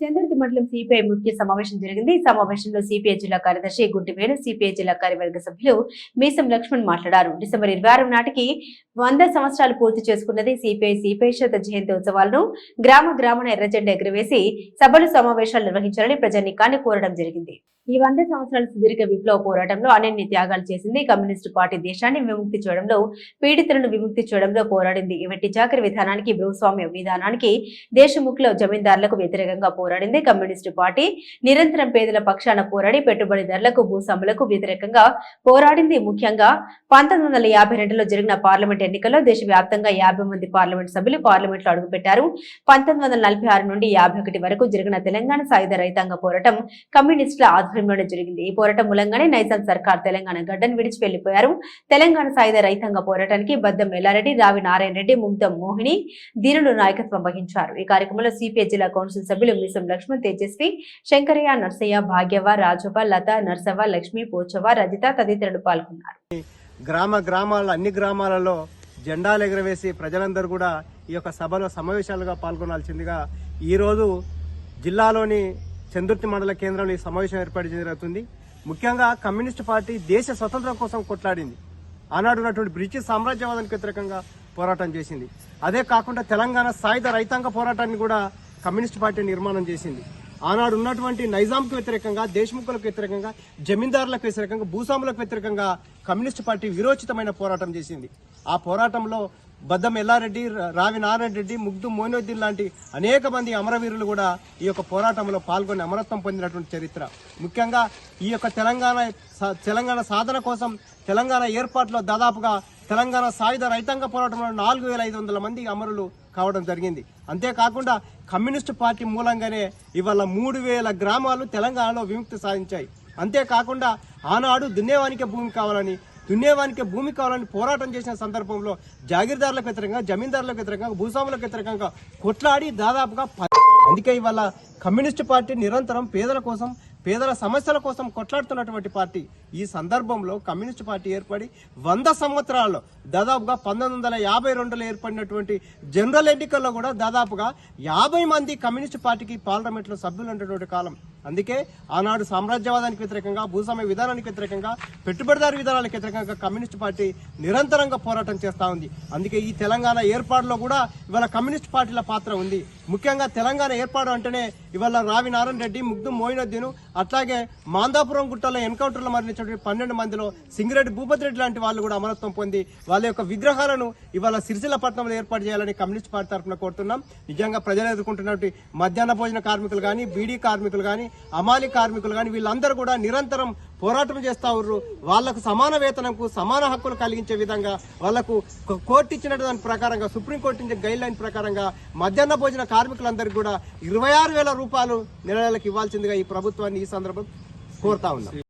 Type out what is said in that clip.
చంద్రతి మండలం సిపిఐ ముఖ్య సమావేశం జరిగింది. ఈ సమావేశంలో సిపిఐ జిల్లా కార్యదర్శి గుంటివేణు సిపిఐ జిల్లా కార్యవర్గ సభ్యులు మీసం లక్ష్మణ్ మాట్లాడారు. డిసెంబర్ ఇరవై ఆరు నాటికి వంద సంవత్సరాలు పూర్తి చేసుకున్నది సిపిఐ సిపిఐ శత జయంతి ఉత్సవాలను గ్రామ గ్రామాన ఎర్రజెండా ఎగురవేసి సభలు సమావేశాలు నిర్వహించాలని ప్రజానికాన్ని కోరడం జరిగింది. ఈ వంద సంవత్సరాల సుదీర్ఘ విప్లవ పోరాటంలో అనన్య త్యాగాలు చేసింది కమ్యూనిస్టు పార్టీ దేశాన్ని విముక్తి చేయడంలో పీడితులను విముక్తి చేయడంలో పోరాడింది. వెట్టి చాకరి విధానానికి భూస్వామ్య విధానానికి దేశముఖిలో జమీందారులకు వ్యతిరేకంగా పోరాడింది కమ్యూనిస్టు పార్టీ. నిరంతరం పేదల పక్షాన పోరాడి పెట్టుబడిదారులకు భూస్వాములకు వ్యతిరేకంగా పోరాడింది. ముఖ్యంగా పంతొమ్మిది వందల యాభై రెండులో జరిగిన పార్లమెంట్ ఎన్నికల్లో దేశవ్యాప్తంగా యాభై మంది పార్లమెంట్ సభ్యులు పార్లమెంట్లో అడుగుపెట్టారు. పంతొమ్మిది వందల నలభై ఆరు నుండి యాభై ఒకటి వరకు జరిగిన తెలంగాణ సాయుధ రైతాంగ పోరాటం కమ్యూనిస్టుల ఆధ్వర్యంలోనే జరిగింది. ఈ పోరాటం మూలంగానే నైజాం సర్కార్ తెలంగాణ గడ్డను విడిచి వెళ్ళిపోయారు తెలంగాణ సాయుధ రైతాంగ పోరాటానికి బద్దం ఎల్లారెడ్డి రావి నారాయణ రెడ్డి ముగ్ధం మోహిని దీనులు నాయకత్వం వహించారు. ఈ కార్యక్రమంలో సిపిఐ జిల్లా కౌన్సిల్ సభ్యులు మిసం లక్ష్మణ్ తేజస్వి శంకరయ్య నర్సయ్య భాగ్యవ రాజవ లత నర్సవ్వ లక్ష్మి పోచవ రజిత తదితరులు పాల్గొన్నారు. గ్రామ గ్రామాల అన్ని గ్రామాలలో జెండాలు ఎగరవేసి ప్రజలందరూ కూడా ఈ యొక్క సభలో సమావేశాలుగా పాల్గొనాల్సిందిగా ఈరోజు జిల్లాలోని చందుర్తి మండల కేంద్రంలో ఈ సమావేశం ఏర్పాటు జరుగుతుంది. ముఖ్యంగా కమ్యూనిస్ట్ పార్టీ దేశ స్వతంత్రం కోసం కొట్లాడింది. ఆనాడు ఉన్నటువంటి బ్రిటిష్ సామ్రాజ్యవాదానికి వ్యతిరేకంగా పోరాటం చేసింది. అదే కాకుండా తెలంగాణ సాయుధ రైతాంగ పోరాటాన్ని కూడా కమ్యూనిస్ట్ పార్టీ నిర్మాణం చేసింది. ఆనాడు ఉన్నటువంటి నైజాంకు వ్యతిరేకంగా దేశముఖులకు వ్యతిరేకంగా జమీందారులకు వ్యతిరేకంగా భూస్వాములకు వ్యతిరేకంగా కమ్యూనిస్ట్ పార్టీ విరోచితమైన పోరాటం చేసింది. ఆ పోరాటంలో బద్దం ఎల్లారెడ్డి రావి నారాయణ రెడ్డి ముగ్ధు మోయినుద్దీన్ లాంటి అనేక మంది అమరవీరులు కూడా ఈ యొక్క పోరాటంలో పాల్గొని అమరత్వం పొందినటువంటి చరిత్ర. ముఖ్యంగా ఈ యొక్క తెలంగాణ తెలంగాణ సాధన కోసం తెలంగాణ ఏర్పాటులో దాదాపుగా తెలంగాణ సాయుధ రైతాంగ పోరాటంలో నాలుగు వేల ఐదు వందల మంది అమరులు కావడం జరిగింది. అంతేకాకుండా కమ్యూనిస్టు పార్టీ మూలంగానే ఇవాళ మూడు వేల గ్రామాలు తెలంగాణలో విముక్తి సాధించాయి. అంతేకాకుండా ఆనాడు దున్నేవానికే భూమి కావాలని దున్నేవానికి భూమి కావాలని పోరాటం చేసిన సందర్భంలో జాగీర్దారులకు వ్యతిరేకంగా జమీందారులకు వ్యతిరేకంగా భూస్వాములకు వ్యతిరేకంగా కొట్లాడి దాదాపుగా ప- అందుకే ఇవాళ కమ్యూనిస్టు పార్టీ నిరంతరం పేదల కోసం పేదల సమస్యల కోసం కొట్లాడుతున్నటువంటి పార్టీ ఈ సందర్భంలో కమ్యూనిస్ట్ పార్టీ ఏర్పడి వంద సంవత్సరాల్లో దాదాపుగా పంతొమ్మిది వందల యాభై రెండులో ఏర్పడినటువంటి జనరల్ ఎన్నికల్లో కూడా దాదాపుగా యాభై మంది కమ్యూనిస్ట్ పార్టీకి పార్లమెంట్లో సభ్యులు ఉన్నటువంటి కాలం. అందుకే ఆనాడు సామ్రాజ్యవాదానికి వ్యతిరేకంగా భూస్వామ్య విధానానికి వ్యతిరేకంగా పెట్టుబడిదారు విధానాలకు వ్యతిరేకంగా కమ్యూనిస్ట్ పార్టీ నిరంతరంగా పోరాటం చేస్తూ ఉంది. అందుకే ఈ తెలంగాణ ఏర్పాటులో కూడా ఇవాళ కమ్యూనిస్ట్ పార్టీల పాత్ర ఉంది. ముఖ్యంగా తెలంగాణ ఏర్పాటు అంటేనే ఇవాళ రావి నారాయణ రెడ్డి ముగ్ధు మోయినుద్దీన్ అట్లాగే మాందాపురం గుట్టలో ఎన్కౌంటర్లో మరణించినటువంటి పన్నెండు మందిలో సింగిరెడ్డి భూపతి రెడ్డి లాంటి వాళ్ళు కూడా అమరత్వం పొంది వాళ్ళ యొక్క విగ్రహాలను ఇవాళ సిరిసిల్ల పట్టణంలో ఏర్పాటు చేయాలని కమ్యూనిస్ట్ పార్టీ తరఫున కోరుతున్నాం. నిజంగా ప్రజలు ఎదుర్కొంటున్నటువంటి మధ్యాహ్న భోజన కార్మికులు కానీ బీడీ కార్మికులు కానీ అమాలి కార్మికులు కానీ వీళ్ళందరూ కూడా నిరంతరం పోరాటం చేస్తా ఉర్రు వాళ్ళకు సమాన వేతనంకు సమాన హక్కులు కలిగించే విధంగా వాళ్ళకు కోర్టు ఇచ్చిన దాని ప్రకారంగా సుప్రీంకోర్టు ఇచ్చిన గైడ్ లైన్ ప్రకారంగా మధ్యాహ్న భోజన కార్మికులందరికీ కూడా ఇరవై ఆరు వేల రూపాయలు నెల నెలకు ఇవ్వాల్సిందిగా ఈ ప్రభుత్వాన్ని ఈ సందర్భం కోరుతా ఉన్నాం.